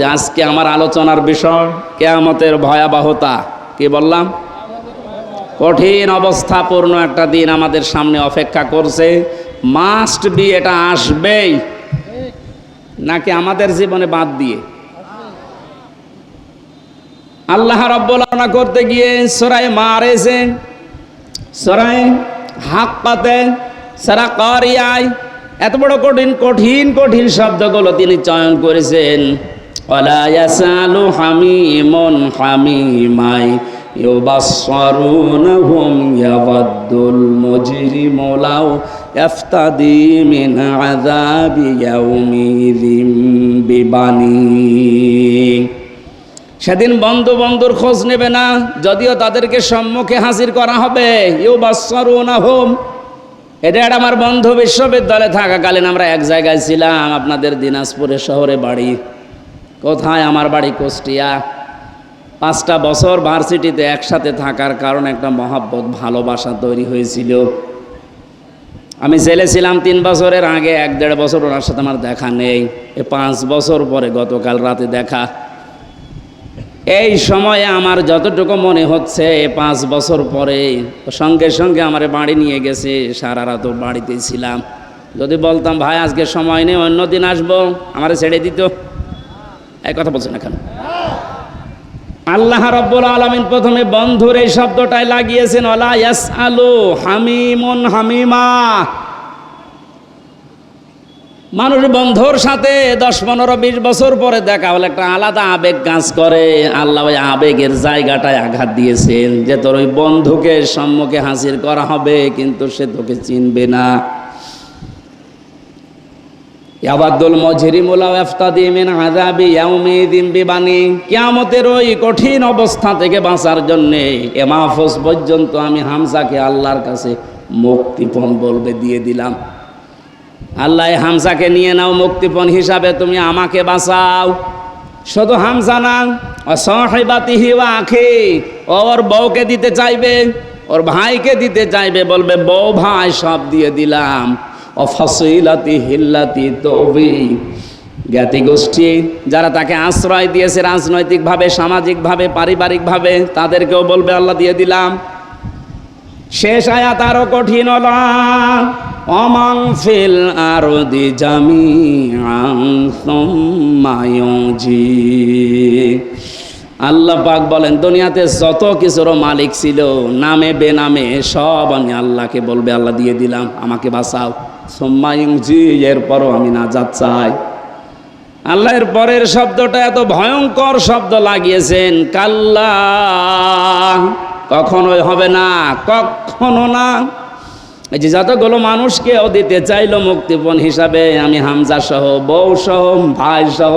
বলছি আজকে আমার আলোচনার বিষয় কেয়ামতের ভয়াবহতা। কি বললাম? কঠিন অবস্থাপূর্ণ একটা দিন আমাদের সামনে অপেক্ষা করছে। মাস্ট বি এটা আসবেই। নাকি আমাদের জীবনে বাদ দিয়ে? আল্লাহ রব্বুল আলামিন করতে গিয়ে সরাই মারেছে সরাই হাক্কাতে, সারা কারিয়ায়, এত বড় কঠিন কঠিন কঠিন শব্দগুলো তিনি চয়ন করেছেন। ইয়াসালু হামিমুন ইউবাসসারুনহুম ইয়াওয়াদ্দুল মুজরিমু লাউ ইয়াফতাদি মিন আযাবি ইয়াউমিযিম বিবানি। সেদিন বন্ধু বন্ধুর খোঁজ নেবে না, যদিও তাদেরকে সম্মুখে হাজির করা হবে। ইউ বাসরুনা হোম এটা একটা আমার বন্ধু বিশ্ববিদ্যালয়ে থাকাকালীন আমরা এক জায়গায় ছিলাম, আপনাদের দিনাজপুরে শহরে বাড়ি। কোথায় আমার বাড়ি কুষ্টিয়া? পাঁচটা বছর ভার্সিটিতে একসাথে থাকার কারণে একটা মহাব্বত, ভালোবাসা তৈরি হয়েছিল। আমি জেলে ছিলাম তিন বছরের আগে, এক দেড় বছর ওনার সাথে আমার দেখা নেই। এ পাঁচ বছর পরে গতকাল রাতে দেখা। এই সময়ে আমার যতটুকু মনে হচ্ছে, এ পাঁচ বছর পরে সঙ্গে সঙ্গে আমার বাড়ি নিয়ে গেছে, সারা রাত ওর বাড়িতেই ছিলাম। যদি বলতাম, ভাই, আজকে সময় নেই, অন্য দিন আসব, আমারে ছেড়ে দিত। এই কথা বলছেন এখন আল্লাহ রব্বুল আলমিন প্রথমে বন্ধুর এই শব্দটাই লাগিয়েছেন ওলা ইয়াস আলু হামিমুন হামিমা। মানুষ বন্ধুর সাথে দশ, পনেরো, বিশ বছর পরে দেখা হলে একটা আলাদা আবেগ কাজ করে। আল্লাহ ওই আবেগের জায়গাটায় আঘাত দিয়েছেন যে তোর ওই বন্ধুকে সম্মুখে হাসির করা হবে, কিন্তু সে তোকে চিনবে না। ইয়াবাদুল মজরিমুলা ইফতাদি মিন আযাবি ইয়াউমিদিন বিবানি। কিয়ামতের ওই কঠিন অবস্থা থেকে বাঁচার জন্য এ মাহফুজ পর্যন্ত আমি হামজাকে আল্লাহর কাছে মুক্তিপণ বলবে, দিয়ে দিলাম। আল্লাহ এই হামজাকে নিয়ে নাও মুক্তিপণ হিসাবে, তুমি আমাকে বাঁচাও। শুধু হামজা না অসহাইবাতিহি ওয়া আখি ওর বউকে দিতে চাইবে, ওর ভাইকে দিতে চাইবে, বলবে, বউ, ভাই, সব দিয়ে দিলাম। অফসইলাতি হিল্লাতি তবি। জ্ঞাতি গোষ্ঠী, যারা তাকে আশ্রয় দিয়েছে রাজনৈতিকভাবে, সামাজিকভাবে, পারিবারিকভাবে, তাদেরকেও বলবে, আল্লাহ দিয়ে দিলাম। শেষ আয়াত আরও কঠিন অমাং ফিল আরদি জামি আল্লাহ পাক বলেন, দুনিয়াতে যত কিছুর মালিক ছিল, নামে বেনামে সব আমি আল্লাহকে বলবে, আল্লাহ দিয়ে দিলাম, আমাকে বাঁচাও। সোম্মায়ুজি এরপরও আমি না যা চাই। আল্লাহ এর পরের শব্দটা এত ভয়ঙ্কর শব্দ লাগিয়েছেন, কাল্লা। কখনোই হবে না, কখনো না। এই যে যতগুলো মানুষকে দিতে চাইলো মুক্তিপণ হিসাবে, আমি হামজা সহ, বউ সহ, ভাই সহ,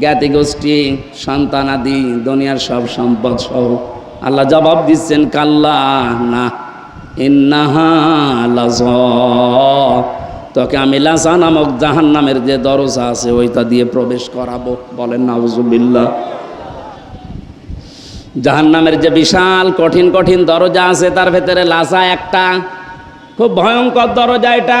জ্ঞাতি গোষ্ঠী সন্তানাদি দুনিয়ার সব সম্পদ সহ। আল্লাহ জবাব দিচ্ছেন, কাল্লা, না। তোকে আমি লাসা নামক জাহান নামের যে দরজা আছে, ওইটা দিয়ে প্রবেশ করাবো। বলেন নাউজুবিল্লা জাহান নামের যে বিশাল, কঠিন কঠিন দরজা আছে, তার ভেতরে লাসা একটা। খুব ভয়ঙ্কর দরজা এটা।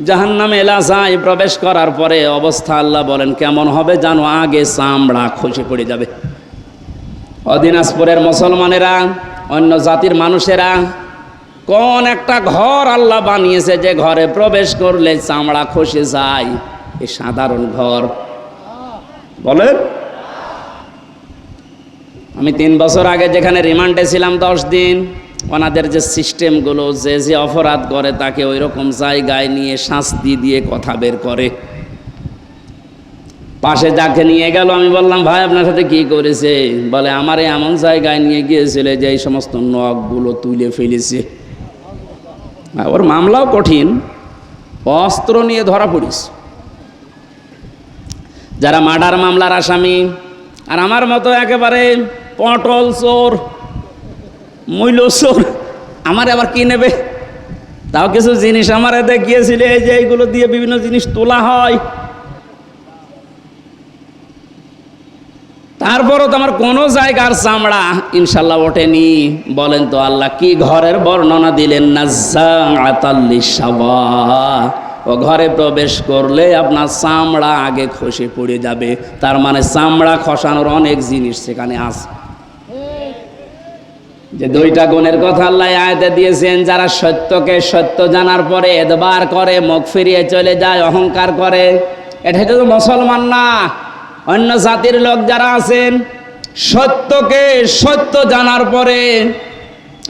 জাহান্নামে এলাসায় প্রবেশ করার পরে অবস্থা আল্লাহ বলেন, কেমন হবে জানো, আগে চামড়া খসে পড়ে যাবে। অদিনাজপুরের মুসলমানেরা, অন্য জাতির মানুষেরা, কোন একটা ঘর আল্লাহ বানিয়েছে যে ঘরে প্রবেশ করলে চামড়া খসে যায় এই সাধারণ ঘর। বলেন? আমি তিন বছর আগে যেখানে রিমান্ডে ছিলাম দশ দিন ওনাদের যে সিস্টেমগুলো, যে যে অপরাধ করে, তাকে ওই রকম জায়গায় নিয়ে শাস্তি দিয়ে কথা বের করে। পাশে যাকে নিয়ে গেল, আমি বললাম, ভাই, আপনার সাথে কি করেছে? বলে, আমার এমন জায়গায় নিয়ে গিয়েছিল যে এই সমস্ত নখগুলো তুলে ফেলেছে। ওর মামলাও কঠিন। অস্ত্র নিয়ে ধরা পড়িস। যারা মার্ডার মামলার আসামি, আর আমার মতো একেবারে পটল চোর মূল্য সোর আমার আবার কি নেবে? তাও কিছু জিনিস আমার দেখিয়েছিল, এই যে এইগুলো দিয়ে বিভিন্ন জিনিস তোলা হয়। তারপরও তো আমার কোনো জায়গার চামড়া ইনশাল্লাহ ওঠেনি। বলেন তো আল্লাহ, কি ঘরের বর্ণনা দিলেন? না ও ঘরে প্রবেশ করলে আপনার চামড়া আগে খসে পড়ে যাবে। তার মানে চামড়া খসানোর অনেক জিনিস সেখানে আছে। যে দুইটা গুণের কথা আল্লাহ আয়তে দিয়েছেন, যারা সত্যকে সত্য জানার পরে এদবার করে, মুখ ফিরিয়ে চলে যায়, অহংকার করে, এটা তো মুসলমান না। অন্য জাতির লোক যারা আছেন, সত্যকে সত্য জানার পরে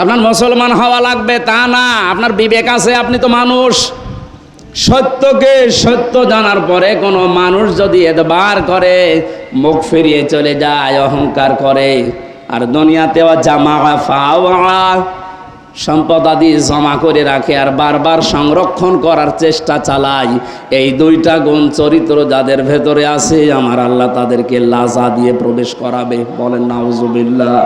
আপনার মুসলমান হওয়া লাগবে, তা না। আপনার বিবেক আছে, আপনি তো মানুষ। সত্যকে সত্য জানার পরে কোনো মানুষ যদি এদবার করে, মুখ ফিরিয়ে চলে যায়, অহংকার করে আর দুনিয়াতেও জামা ফাওয়া, সম্পদ আদি জমা করে রাখে আর বারবার সংরক্ষণ করার চেষ্টা চালায়। এই দুইটা গুণ চরিত্র যাদের ভেতরে আছে, আমার আল্লাহ তাদেরকে লাজা দিয়ে প্রবেশ করাবে। বলেন, নাউজুবিল্লাহ।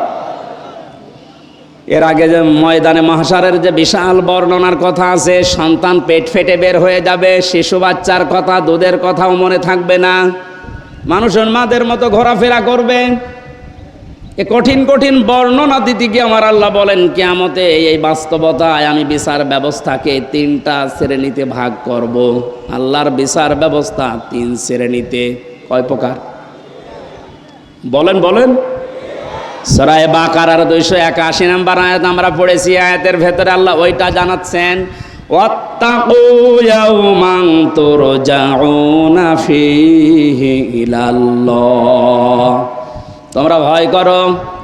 এর আগে যে ময়দানে মহাসারের যে বিশাল বর্ণনার কথা আছে, সন্তান পেট ফেটে বের হয়ে যাবে, শিশু বাচ্চার কথা, দুধের কথাও মনে থাকবে না। মানুষ উন্মাদের মতো ঘোরাফেরা করবে এ কঠিন কঠিন বর্ণনা দিতে গিয়ে আমার আল্লাহ বলেন কেয়ামতে এই বাস্তবতায় আমি বিচার ব্যবস্থাকে তিনটা শ্রেণীতে ভাগ করব আল্লাহর বিচার ব্যবস্থা তিন শ্রেণীতে কয় প্রকার বলেন বলেন সরায় বাকার আর দুইশো একাশি নাম্বার আয়াত আমরা পড়েছি আয়াতের ভেতরে আল্লাহ ওইটা জানাচ্ছেন واتقوا يوما ترجعون فيه إلى الله তোমরা ভয় করো,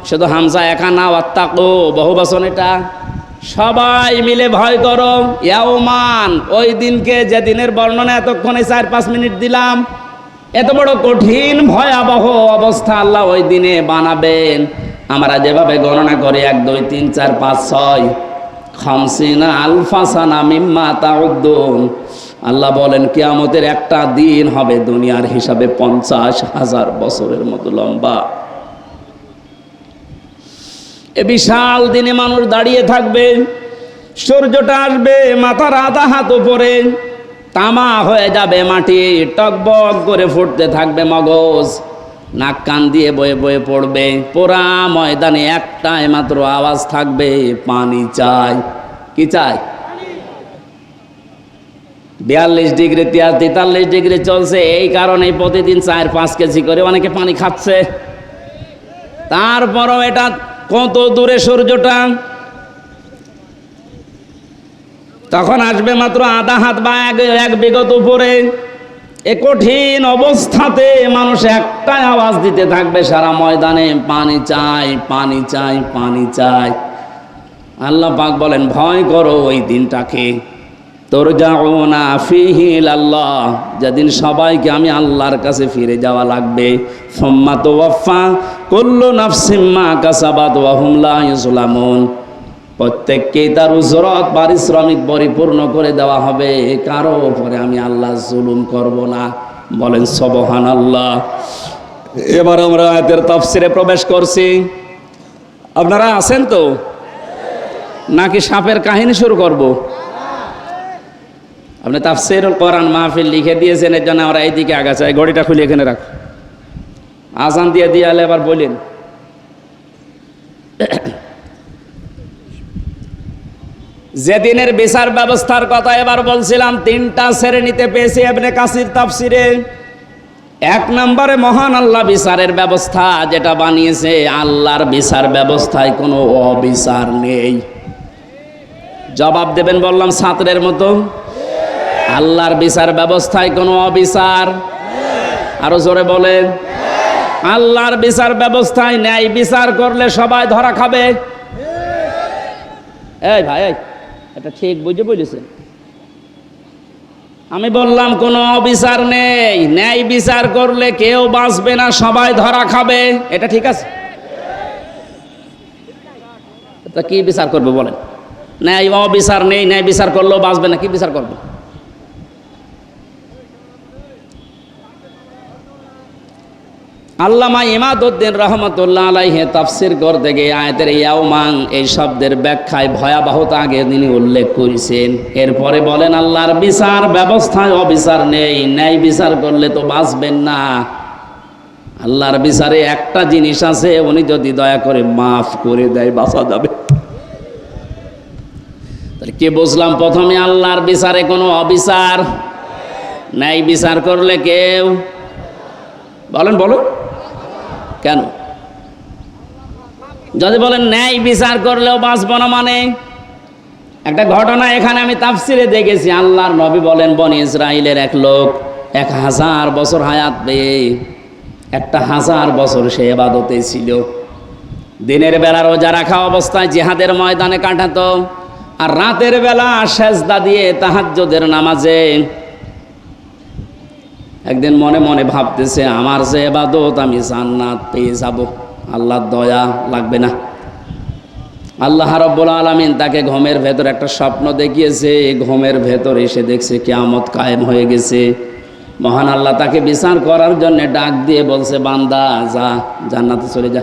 শুধু হামসা একা না অত্তাকু বহু বচন এটা। সবাই মিলে ভয় করো ইয়াওমান ওই দিনকে যে দিনের বর্ণনা এতক্ষণে চার পাঁচ মিনিট দিলাম, এত বড় কঠিন ভয়াবহ অবস্থা আল্লাহ ওই দিনে বানাবেন। আমরা যেভাবে গণনা করি, এক, দুই, তিন, চার, পাঁচ, ছয়, খামসিনা আলফাসানা মিম্মা তাউদ্দুন। আল্লাহ বলেন, কিয়ামতের একটা দিন হবে দুনিয়ার হিসাবে পঞ্চাশ হাজার বছরের মতো লম্বা। এ বিশাল দিনে মানুষ দাঁড়িয়ে থাকবে, সূর্যটা আসবে মাথার আধা হাত উপরে, তামা হয়ে যাবে মাটি টকবক করে ফুটতে থাকবে মগজ, নাক কান দিয়ে বয়ে বয়ে পড়বে, পোড়া ময়দানে একটাই মাত্র আওয়াজ থাকবে, পানি চাই। কি চাই? বিয়াল্লিশ ডিগ্রি তিয়ার তেতাল্লিশ ডিগ্রি চলছে, এই কারণে প্রতিদিন চার পাঁচ কেজি করে অনেকে পানি খাচ্ছে। তারপরও এটা কত দূরে সূর্যটা? তখন আসবে মাত্র আধা হাত বা এক এক বিগত উপরে। এ কঠিন অবস্থাতে মানুষ একটাই আওয়াজ দিতে থাকবে, সারা ময়দানে পানি চাই পানি চাই পানি চাই। আল্লাহ পাক বলেন, ভয় করো ওই দিনটাকে। তোর যাও না ফিহিল আল্লাহ যেদিন সবাইকে আমি আল্লাহর কাছে ফিরে যাওয়া লাগবে, সোম্মা তো ওয়াফা কুল্লু নাফসিম্মা কাসাবাত ওয়াহুমলা ইসলামুন প্রত্যেককেই তার উজরত পারিশ্রমিক পরিপূর্ণ করে দেওয়া হবে, কারও উপরে আমি আল্লাহ জুলুম করব না। বলেন সবহান আল্লাহ এবার আমরা আয়াতের তফসিরে প্রবেশ করছি। আপনারা আছেন তো? নাকি সাপের কাহিনী শুরু করব? আপনি তাফসির কোরআন মাহফিল লিখে দিয়েছেন, এর জন্য আমরা এইদিকে আগাছাই ঘড়িটা খুলে এখানে রাখ। আজান দিয়ে দিয়ে আলে এবার বলেন। যেদিনের বিচার ব্যবস্থার কথা এবার বলছিলাম, তিনটা শ্রেণীতে পেয়েছি এমনি কাসির তাফসিরে। এক নম্বরে মহান আল্লাহ বিচারের ব্যবস্থা, যেটা বানিয়েছে আল্লাহর বিচার ব্যবস্থায় কোনো অবিচার নেই। জবাব দেবেন বললাম ছাত্রের মতো। আল্লাহর বিচার ব্যবস্থায় কোনো অবিচার? আরও জোরে বলেন। আল্লাহর বিচার ব্যবস্থায় ন্যায় বিচার করলে সবাই ধরা খাবে? এই ভাই এটা ঠিক বুঝে বলেছেন আমি বললাম, কোনো অবিচার নেই। ন্যায় বিচার করলে কেউ বাঁচবে না, সবাই ধরা খাবে। এটা ঠিক আছে? কি বিচার করবে বলেন? ন্যায়, অবিচার নেই, ন্যায় বিচার করলেও বাঁচবে না, কি বিচার করবে? আল্লামা ইমাদউদ্দিন রহমতুল্লাহ আলাইহে তাফসির করতে গিয়ে আয়াতের ইয়াউমাং এই শব্দের ব্যাখ্যায় ভয়াবহতা আগে তিনি উল্লেখ করেছেন। এরপরে বলেন, আল্লাহর বিচার ব্যবস্থায় অবিচার নেই, ন্যায় বিচার করলে তো বাঁচবেন না। আল্লাহর বিচারে একটা জিনিস আছে, উনি যদি দয়া করে মাফ করে দেয়, বাঁচা যাবে। কি বুঝলাম? প্রথমে আল্লাহর বিচারে কোনো অবিচার, ন্যায় বিচার করলে কেউ বলেন বলো কেন? যদি বলেন ন্যায় বিচার করলেও বাঁচব না মানে? একটা ঘটনা এখানে আমি তাফসিরে দেখেছি, আল্লাহর নবী বলেন, বনি ইসরায়েলের এক লোক এক হাজার বছর হায়াত পেয়ে, একটা হাজার বছর সে এবাদতে ছিল। দিনের বেলা রোজা রাখা অবস্থায় জিহাদের ময়দানে কাটাতো, আর রাতের বেলা সেজদা দিয়ে তাহাজ্জুদের নামাজে একদিন মনে মনে ভাবতেছে, আমার যে এবাদত আমি জান্নাত পেয়ে যাব। আল্লাহর দয়া লাগবে না। আল্লাহ রব্বুল আলমিন তাকে ঘুমের ভেতর একটা স্বপ্ন দেখিয়েছে ঘুমের ভেতর এসে দেখছে কেয়ামত কায়েম হয়ে গেছে। মহান আল্লাহ তাকে বিচার করার জন্য ডাক দিয়ে বলছে, বান্দা, যা, জান্নাতে চলে যা।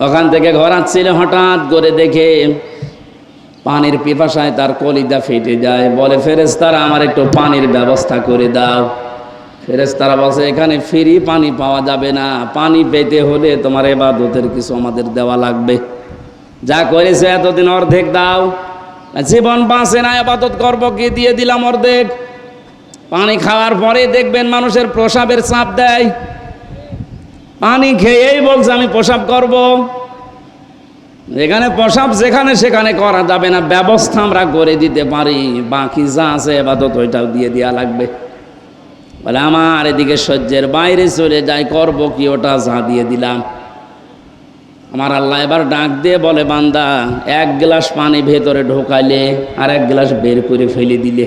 ওখান থেকে ঘর ঘোরাচ্ছিল হঠাৎ করে দেখে পানির পিপাসায় তার কলিদা ফেটে যায়। বলে ফেরেস্তারা আমার একটু পানির ব্যবস্থা করে দাও। ফেরেস্তারা বলছে, এখানে ফ্রি পানি পাওয়া যাবে না। পানি পেতে হলে তোমার এবাদতের কিছু আমাদের দেওয়া লাগবে। যা করেছে এতদিন অর্ধেক দাও। জীবন বাঁচে না আপাতত করব কি? দিয়ে দিলাম অর্ধেক। পানি খাওয়ার পরে দেখবেন মানুষের প্রসাবের চাপ দেয়। পানি খেয়েই বলছে, আমি প্রসাব করব। এখানে প্রসাব যেখানে সেখানে করা যাবে না, ব্যবস্থা আমরা করে দিতে পারি। বাকি যা আছে এবাদত ওইটাও দিয়ে দেওয়া লাগবে। বলে, আমার এদিকে সহ্যের বাইরে চলে যাই, করব কি ওটা যা দিয়ে দিলাম। আমার আল্লাহ এবার ডাক দিয়ে বলে, বান্দা, এক গ্লাস পানি ভেতরে ঢোকাইলে আর এক গ্লাস বের করে ফেলে দিলে।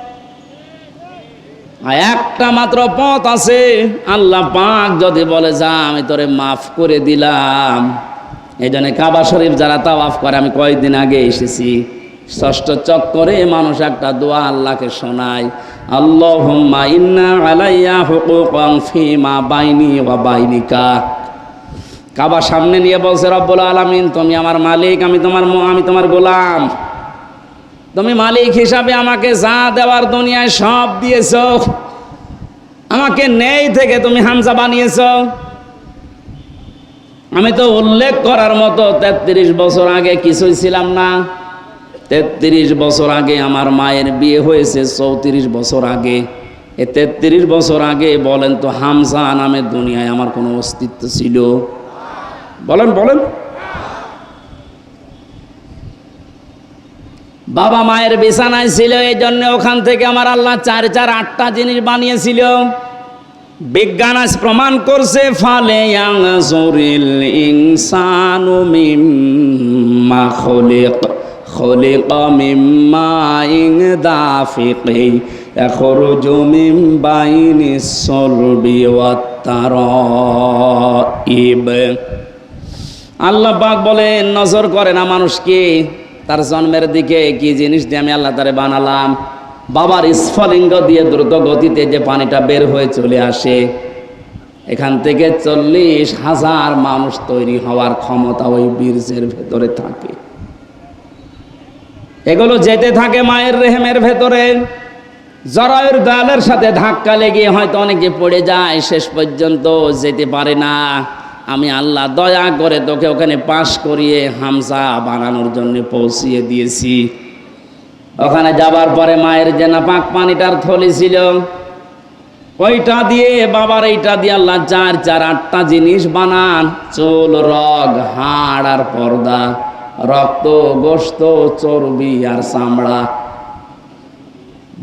একটা মাত্র পথ আছে। আল্লাহ পাক যদি বলে, যা, আমি তোরে মাফ করে দিলাম। এই জন্য কাবা শরীফ যারা তাওয়াফ করে, আমি কয়েকদিন আগে এসেছি। ষষ্ঠ চক্করে মানুষ একটা দোয়া আল্লাহকে শোনায় আল্লাহ আলাইয়া বাইনিকা। কাবা সামনে নিয়ে বলছে, রব্বুল আলামিন, তুমি আমার মালিক, আমি তোমার আমি তোমার গোলাম। তুমি মালিক হিসাবে আমাকে যা দেওয়ার দুনিয়ায় সব দিয়েছ, আমাকে নেই থেকে তুমি হামজা বানিয়েছ। আমি তো উল্লেখ করার মতো তেত্রিশ বছর আগে কিছুই ছিলাম না। তেত্রিশ বছর আগে আমার মায়ের বিয়ে হয়েছে, চৌত্রিশ বছর আগে। এ তেত্রিশ বছর আগে বলেন তো হামজা নামে দুনিয়ায় আমার কোনো অস্তিত্ব ছিল? বলেন বলেন। বাবা মায়ের বিছানায় ছিল, এই জন্য ওখান থেকে আমার আল্লাহ চার চার আটটা জিনিস বানিয়েছিল। বিজ্ঞান আজ প্রমাণ করছে, ফালে ইয়াংজুরিল ইনসানু মিম্মা খলিক খলিক মিম্মা ইং দাফিকি ইয়াখরুজু বাইনিস সলবি ওয়াত তারাইব আল্লাহ পাক বলে নজর করে না মানুষকে তার জন্মের দিকে কি জিনিস দিয়ে আমি আল্লাহ তারে বানালাম? বাবার স্ফলিঙ্গ দিয়ে দ্রুত গতিতে যে পানিটা বের হয়ে চলে আসে, এখান থেকে চল্লিশ হাজার মানুষ তৈরি হওয়ার ক্ষমতা ওই বীর্যের ভেতরে থাকে। এগুলো যেতে থাকে মায়ের রেহেমের ভেতরে। জরায়ুর দালের সাথে ধাক্কা লেগে হয়তো অনেকে পড়ে যায়, শেষ পর্যন্ত যেতে পারে না। আমি আল্লাহ দয়া করে তোকে ওখানে পাশ করিয়ে হামসা বানানোর জন্য পৌঁছিয়ে দিয়েছি। ওখানে যাবার পরে মায়ের যে না পাক পানিটার থলি ছিল, ওইটা দিয়ে বাবার এইটা দিয়ে আল্লাহ চার চার আটটা জিনিস বানান, চুল, রগ, হাড় আর পর্দা, রক্ত গোস্ত চর্বি আর চামড়া।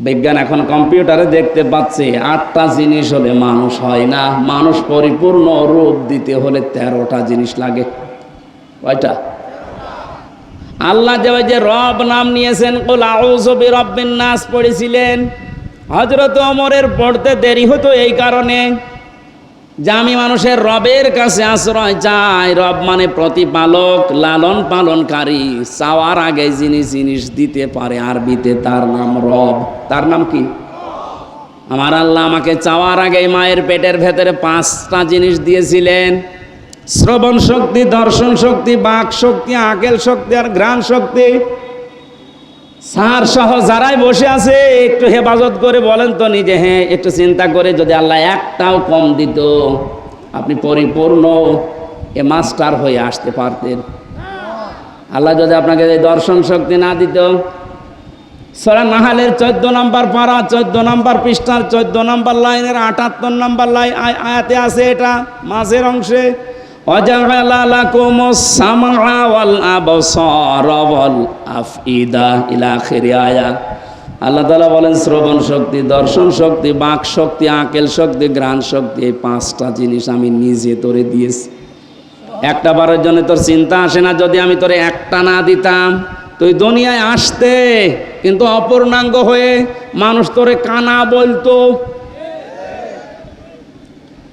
বিজ্ঞান এখন কম্পিউটারে দেখতে পাচ্ছে, আটটা জিনিস হলে মানুষ হয় না। মানুষ পরিপূর্ণ রূপ দিতে হলে তেরোটা জিনিস লাগে। কয়টা? আল্লাহ যে যে রব নাম নিয়েছেন, কুল আউযু বিরাব্বিন নাস পড়েছিলেন। হজরত অমরের পড়তে দেরি হতো এই কারণে। যে আমি মানুষের রবের কাছে আশ্রয় চাই, রব মানে প্রতিপালক, লালন পালনকারী, চাওয়ার আগে যিনি জিনিস দিতে পারে আরবিতে তার নাম রব। তার নাম কি? আমার আল্লাহ আমাকে চাওয়ার আগে মায়ের পেটের ভেতরে পাঁচটা জিনিস দিয়েছিলেন। শ্রবণ শক্তি, দর্শন শক্তি, বাক শক্তি, আকেল শক্তি আর ঘ্রাণ শক্তি। সার সহ যারাই বসে আছে, একটু হেফাজত করে বলেন তো নিজে হ্যাঁ একটু চিন্তা করে যদি আল্লাহ একটাও কম দিত, আপনি পরিপূর্ণ এ মাস্টার হয়ে আসতে পারতেন। আল্লাহ যদি আপনাকে দর্শন শক্তি না দিত। সরা নাহালের চোদ্দ নম্বর পাড়া চোদ্দ নম্বর পৃষ্ঠার চোদ্দ নম্বর লাইনের আটাত্তর নম্বর লাইন আয়াতে আছে এটা, মাঝের অংশে। وجعل لكم السمع والأبصار والأفئدة إلى آخر آية আল্লাহ তালা বলেন শ্রবণ শক্তি দর্শন শক্তি বাক শক্তি আকেল শক্তি গ্রাণ শক্তি এই পাঁচটা জিনিস আমি নিজে তোরে দিয়েছি একটা বারের জন্য তোর চিন্তা আসে না যদি আমি তোরে একটা না দিতাম তুই দুনিয়ায় আসতে কিন্তু অপূর্ণাঙ্গ হয়ে মানুষ তোরে কানা বলতো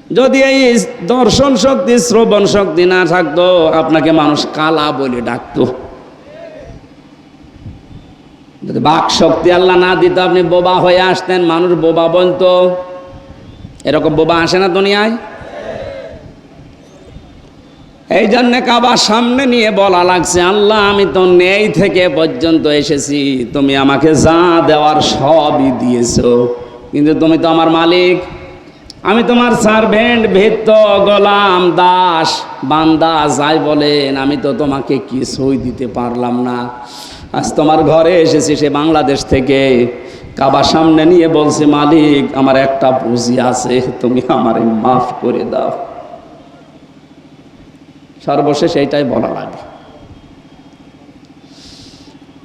যদি এই দর্শন শক্তি, শ্রবণ শক্তি না থাকতো, আপনাকে মানুষ কালা বলে ডাকতো। যদি বাক শক্তি আল্লাহ না দিত, আপনি বোবা হয়ে আসতেন, মানুষ বোবা বলতো। এরকম বোবা আসে না দুনিয়ায়? এই জন্যে কাবার সামনে নিয়ে বলা লাগছে, আল্লাহ, আমি তো নেই থেকে পর্যন্ত এসেছি, তুমি আমাকে যা দেওয়ার সবই দিয়েছ। কিন্তু তুমি তো আমার মালিক। আমি তোমার সার্ভেন্ট ভেত্ত গোলাম, দাস, বান্দা, যাই বলেন, আমি তো তোমাকে কিছুই দিতে পারলাম না। আজ তোমার ঘরে এসেছি সে বাংলাদেশ থেকে। কাবার সামনে নিয়ে বলছে, মালিক, আমার একটা পুঁজি আছে, তুমি আমারে মাফ করে দাও। সর্বশেষ এইটাই বলা লাগে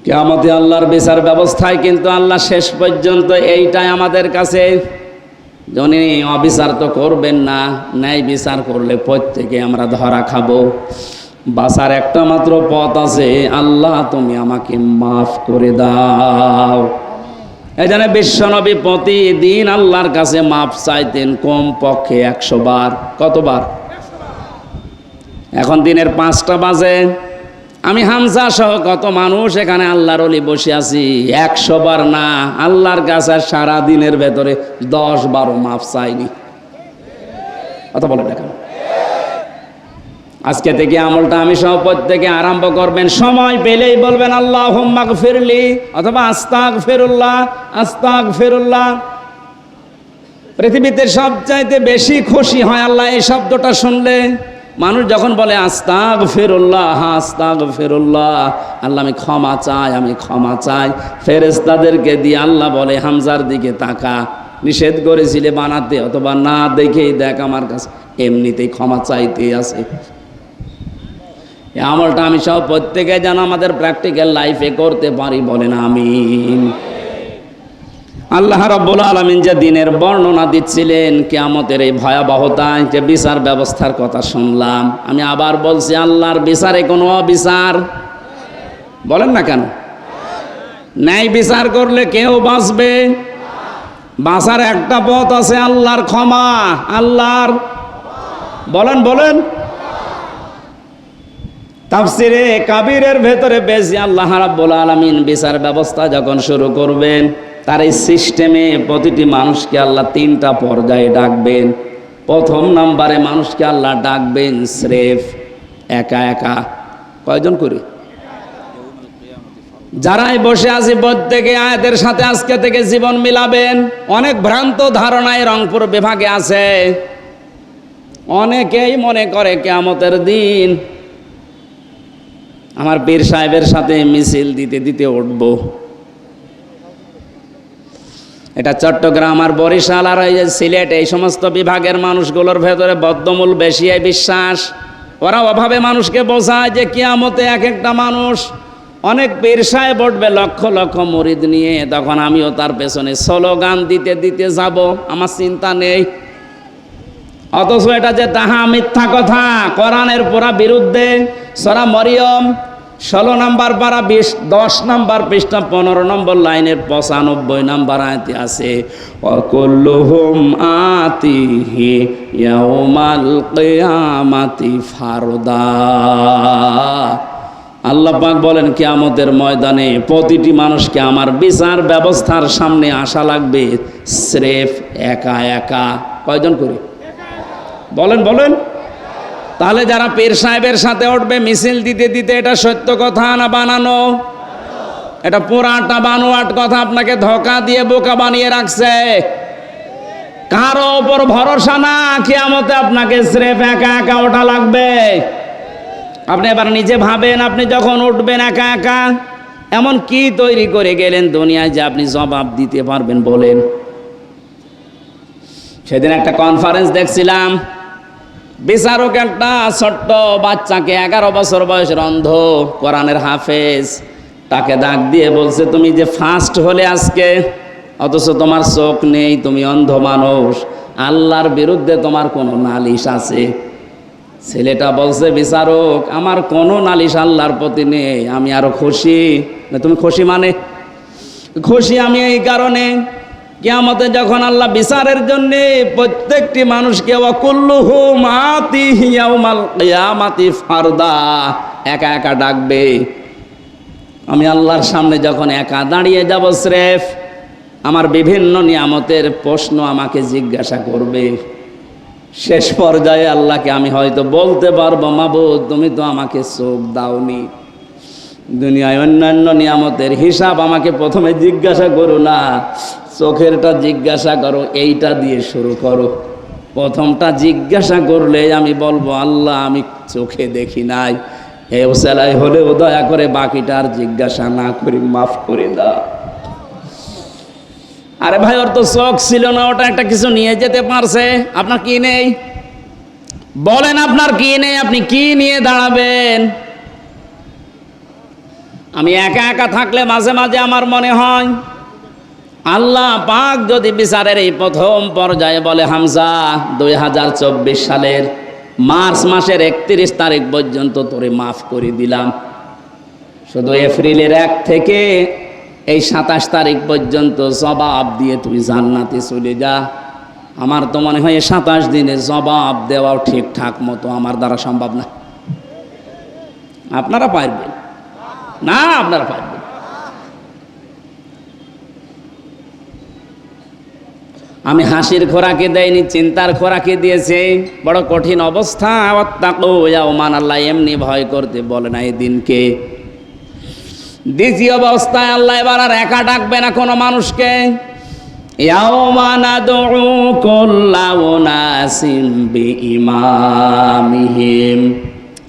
কেমতে আল্লাহর বিচার ব্যবস্থায় কিন্তু আল্লাহ শেষ পর্যন্ত এইটাই আমাদের কাছে। উনি অবিচার তো করবেন না, ন্যায় বিচার করলে প্রত্যেকে আমরা ধরা খাব। বাসার একটা মাত্র পথ আছে, আল্লাহ তুমি আমাকে মাফ করে দাও। এই জন্য বিশ্বনবী প্রতিদিন আল্লাহর কাছে মাফ চাইতেন কম পক্ষে একশো বার। কতবার? এখন দিনের পাঁচটা বাজে। আমি হামজা সহ কত মানুষ এখানে আল্লাহর অলি বসে আছি। একশো বার না, আল্লাহর কাছে সারা দিনের ভেতরে দশ বারো মাফ চাইনি। কথা বলে দেখেন আজকে থেকে আমলটা আমি সহ প্রত্যেকে আরম্ভ করবেন। সময় পেলেই বলবেন আল্লাহ হোম্মাক ফিরলি অথবা আস্তাক ফেরুল্লাহ আস্তাক ফেরুল্লাহ পৃথিবীতে সবচাইতে বেশি খুশি হয় আল্লাহ এই শব্দটা শুনলে। মানুষ যখন বলে আস্তাগ ফেরুল্লাহ আস্তাগ ফেরুল্লাহ আল্লাহ আমি ক্ষমা চাই, আমি ক্ষমা চাই। ফেরেস্তাদেরকে দিয়ে আল্লাহ বলে, হামজার দিকে তাকা। নিষেধ করেছিলে বানাতে, অথবা না দেখেই দেখ আমার কাছে। এমনিতেই ক্ষমা চাইতে আছে। আমলটা আমি সব প্রত্যেকে যেন আমাদের প্র্যাকটিক্যাল লাইফে করতে পারি বলেন, আমিন। আল্লাহ রাব্বুল আলামিন যে দিনের বর্ণনা দিচ্ছিলেন কিয়ামতের এই ভয়াবহতায় যে বিচার ব্যবস্থার কথা শুনলাম। আমি আবার বলছি, আল্লাহর বিচারে কোনো অবিচার? বলেন না কেন? ন্যায় বিচার করলে কেউ বাঁচবে? বাঁচার একটা পথ আছে আল্লাহর ক্ষমা, আল্লাহর বলেন বলেন। তাফসিরে কাবিরের ভেতরে বেশি আল্লাহ রাব্বুল আলামিন বিচার ব্যবস্থা যখন শুরু করবেন তার এই সিস্টেমে প্রতিটি মানুষকে আল্লাহ তিনটা পর্যায়ে ডাকবেন। প্রথম নাম্বারে মানুষকে আল্লাহ ডাকবেন স্রেফ, একা একা। কয়জন করি? যারাই বসে আছি প্রত্যেকে আয়াতের সাথে আজকে থেকে জীবন মিলাবেন। অনেক ভ্রান্ত ধারণায় রংপুর বিভাগে আছে। অনেকেই মনে করে কেয়ামতের দিন আমার পীর সাহেবের সাথে মিছিল দিতে দিতে উঠবো। এটা চট্টগ্রাম আর বরিশাল আর এই যে সিলেট, এই সমস্ত বিভাগের মানুষগুলোর ভেতরে বদ্ধমূল বেশি বিশ্বাস। ওরা অভাবে মানুষকে বোঝায় যে কিয়ামতে এক একটা মানুষ অনেক পেরসায় বটবে লক্ষ লক্ষ মরিদ নিয়ে। তখন আমিও তার পেছনে স্লোগান দিতে দিতে যাব, আমার চিন্তা নেই। অথচ এটা যে তাহা মিথ্যা কথা, কোরআনের পুরা বিরুদ্ধে সরা মরিয়ম ষোলো নাম্বার পারা, বিশ, দশ নাম্বার পৃষ্ঠা, পনেরো নম্বর লাইনের পঁচানব্বই নাম্বার আয়তে আছে, অকুল্লুহুম ইয়াউমাল কিয়ামাতি ফারদা। আল্লাহ পাক বলেন, কিয়ামতের ময়দানে প্রতিটি মানুষকে আমার বিচার ব্যবস্থার সামনে আসা লাগবে, স্রেফ একা একা। কয়জন করে? বলেন বলেন। তাহলে যারা পীর সাহেবের সাথে উঠবে, মিছিল দিতে দিতে এটা সত্য কথা না বানানো? এটা পুরাটা বানোয়াট কথা আপনাকে ধোকা দিয়ে বোকা বানিয়ে রাখছে। কারও ওপর ভরসা না, কিয়ামতে আপনাকে স্রেফ একা একা ওঠা লাগবে। আপনি এবার নিজে ভাবেন, আপনি যখন উঠবেন একা একা, এমন কি তৈরি করে গেলেন দুনিয়ায় যে আপনি জবাব দিতে পারবেন বলেন? সেদিন একটা কনফারেন্স দেখছিলাম বিচারক একটা ছোট্ট বাচ্চাকে এগারো বছর বয়সের অন্ধ কোরআনের হাফেজ। তাকে ডাক দিয়ে বলছে, তুমি যে ফার্স্ট হলে আজকে, অথচ তোমার চোখ নেই, তুমি অন্ধ মানুষ। আল্লাহর বিরুদ্ধে তোমার কোনো নালিশ আছে? ছেলেটা বলছে, বিচারক, আমার কোনো নালিশ আল্লাহর প্রতি নেই, আমি আরও খুশি। তুমি খুশি মানে? খুশি আমি এই কারণে কিয়ামতে যখন আল্লাহ বিচারের জন্য প্রত্যেকটি মানুষকে অকুল্লুহু মাতি কিয়ামাতি ফারদা একা একা ডাকবে। আমি আল্লাহর সামনে যখন একা দাঁড়িয়ে যাব, স্রেফ আমার বিভিন্ন নিয়ামতের প্রশ্ন আমাকে জিজ্ঞাসা করবে। শেষ পর্যায়ে আল্লাহকে আমি হয়তো বলতে পারব, মাবুদ, তুমি তো আমাকে চোখ দাওনি। দুনিয়ায় অন্যান্য নিয়ামতের হিসাব আমাকে প্রথমে জিজ্ঞাসা করো না। চোখেরটা জিজ্ঞাসা করো, এইটা দিয়ে শুরু করো। প্রথমটা জিজ্ঞাসা করলে আমি বলব, আল্লাহ, আমি চোখে দেখি নাই। এ সেলাই হলেও দয়া করে বাকিটা আর জিজ্ঞাসা না করি, মাফ করে দাও। আরে ভাই, ওর তো চোখ ছিল না, ওটা একটা কিছু নিয়ে যেতে পারছে। আপনার কি নেই? বলেন আপনার কি নেই, আপনি কি নিয়ে দাঁড়াবেন? আমি একা একা থাকলে মাঝে মাঝে আমার মনে হয় আল্লাহ পাক যদি বিচারের এই প্রথম পর্যায়ে বলে, হামজা, দুই হাজার চব্বিশ সালের মার্চ মাসের একত্রিশ তারিখ পর্যন্ত তোরে মাফ করে দিলাম। শুধু এপ্রিলের এক থেকে এই সাতাশ তারিখ পর্যন্ত জবাব দিয়ে তুই জান্নাতে চলে যা। আমার তো মনে হয় সাতাশ দিনে জবাব দেওয়াও ঠিকঠাক মতো আমার দ্বারা সম্ভব না। আপনারা পারবেন? না, আপনারা পারবেন আমি হাসির খোরাকে দেয়নি, চিন্তার খোরাকে দিয়েছে। বড় কঠিন অবস্থা। মান আল্লাহ এমনি ভয় করতে বলে না এই দিনকে। দ্বিতীয় অবস্থায় আল্লাহ এবার আর একা ডাকবে না কোনো মানুষকে। ইয়াউমা নাদউ কুল্লা উনাসিম বিইমামিহিম।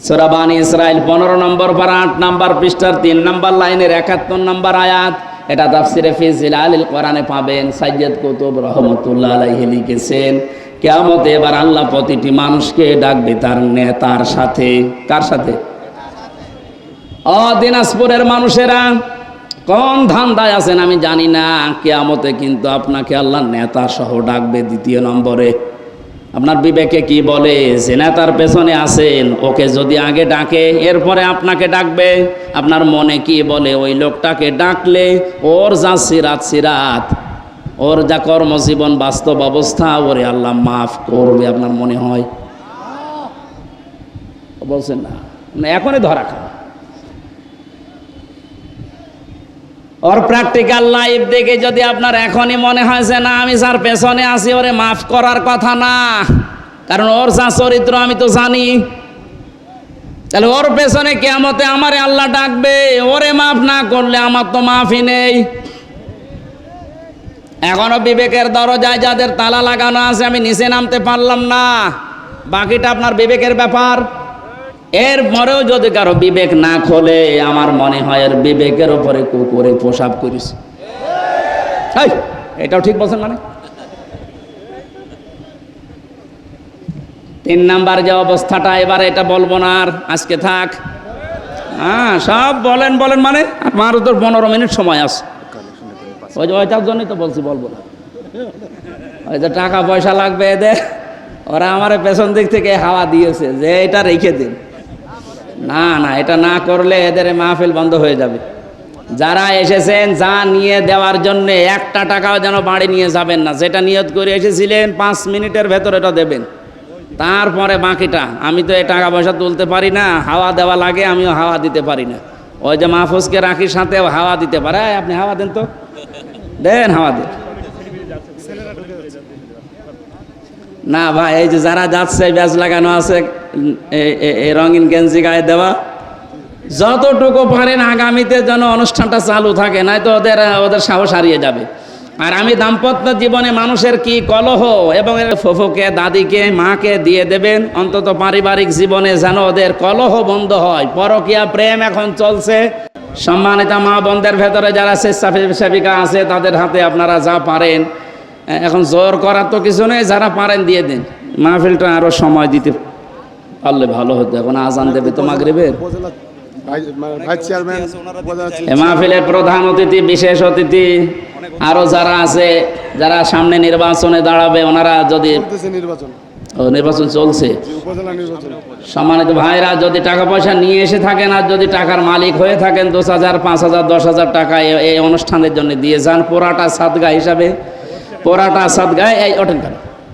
সূরা ইসরাইল 15 নম্বর পারা, আট নম্বর পৃষ্ঠার তিন নম্বর লাইনের 71 নম্বর আয়াত। এটা তাফসিরে ফি জিলালিল কোরআনে পাবেন সাইয়্যিদ কুতুব রহমাতুল্লাহ আলাইহি লিখেছেন, কিয়ামতে এবার আল্লাহ প্রতিটি মানুষকে ডাকবে তার নেতার সাথে। কার সাথে? ও দিনাজপুরের মানুষেরা, কোন ধান্দায় আছেন আমি জানি না, কেয়ামতে কিন্তু আপনাকে আল্লাহ নেতা সহ ডাকবে দ্বিতীয় নম্বরে। আপনার বিবেকে কি বলে? যে তার পেছনে আছেন, ওকে যদি আগে ডাকে, এরপরে আপনাকে ডাকবে। আপনার মনে কি বলে? ওই লোকটাকে ডাকলে ওর যা সিরাত সিরাত, ওর যা কর্মজীবন, বাস্তব অবস্থা, ওরে আল্লাহ মাফ করবে, আপনার মনে হয়? বলছেন না। মানে এখনই ধরা খান। ওর প্র্যাকটিক্যাল লাইফ দেখে যদি আপনার এখনই মনে হয় না, আমি যার পেছনে আছি, ওরে মাফ করার কথা না। কারণ ওর যা চরিত্র, আমি তো জানি। তাহলে ওর পেছনে কেমতে আমারে আল্লাহ ডাকবে, ওরে মাফ না করলে আমার তো মাফই নেই। এখনও বিবেকের দরজায় যাদের তালা লাগানো আছে, আমি নিচে নামতে পারলাম না। বাকিটা আপনার বিবেকের ব্যাপার। এর পরেও যদি কারও বিবেক না খোলে, আমার মনে হয় এর বিবেকের ওপরে কুকুরে পোশাক করিস এটাও ঠিক বলছেন মানে? তিন নাম্বার যে অবস্থাটা, এবার এটা বলব না আর, আজকে থাক। হ্যাঁ সব বলেন বলেন মানে? আমার তো পনেরো মিনিট সময় আছে। ওই যে ওইটার জন্যই তো বলছি, বলব না। ওই যে টাকা পয়সা লাগবে এদের, ওরা আমার পেছন দিক থেকে হাওয়া দিয়েছে যে এটা রেখে দিন। না না, এটা না করলে এদের মাহফিল বন্ধ হয়ে যাবে। যারা এসেছেন, যা নিয়ে দেওয়ার জন্য একটা টাকাও যেন বাড়ি নিয়ে যাবেন না, যেটা নিয়ত করে এসেছিলেন, পাঁচ মিনিটের ভেতর এটা দেবেন। তারপরে বাকিটা, আমি তো এই টাকা পয়সা তুলতে পারি না, হাওয়া দেওয়া লাগে, আমিও হাওয়া দিতে পারি না। ওই যে মাহফুজকে রাখি সাথে হাওয়া দিতে পারে। আপনি হাওয়া দেন তো। দেন হাওয়া দেন না ভাই, এই যে যারা যাচ্ছে ব্যাজ লাগানো আছে, এই- রঙিন গেঞ্জি গায়ে দেওয়া। যতটুকু পারেন আগামীতে যেন অনুষ্ঠানটা চালু থাকে, নয়তো ওদের ওদের সাহস হারিয়ে যাবে। আর আমি দাম্পত্য জীবনে মানুষের কি কলহ এবং ফুফুকে, দাদিকে, মাকে দিয়ে দেবেন, অন্তত পারিবারিক জীবনে যেন ওদের কলহ বন্ধ হয়। পরকীয়া প্রেম এখন চলছে। সম্মানিত মা বন্ধের ভেতরে যারা স্বেচ্ছাসেবিকা আছে, তাদের হাতে আপনারা যা পারেন। এখন জোর করার তো কিছু নেই যারা পারেন দিয়ে দিন। মাহফিলটা আরও সময় দিতে পারলে ভালো হতো। এখন আজান দেবে তো মাগরিবের। মাহফিলের প্রধান অতিথি বিশেষ অতিথি আরও যারা আছে যারা সামনে নির্বাচনে দাঁড়াবে ওনারা যদি নির্বাচন ও, নির্বাচন চলছে। সম্মানিত ভাইরা যদি টাকা পয়সা নিয়ে এসে থাকেন আর যদি টাকার মালিক হয়ে থাকেন দশ হাজার পাঁচ হাজার দশ হাজার টাকা এই অনুষ্ঠানের জন্য দিয়ে যান। পোড়াটা সাদগা হিসাবে পোড়াটা সাদগায় এই ওঠেন কেন?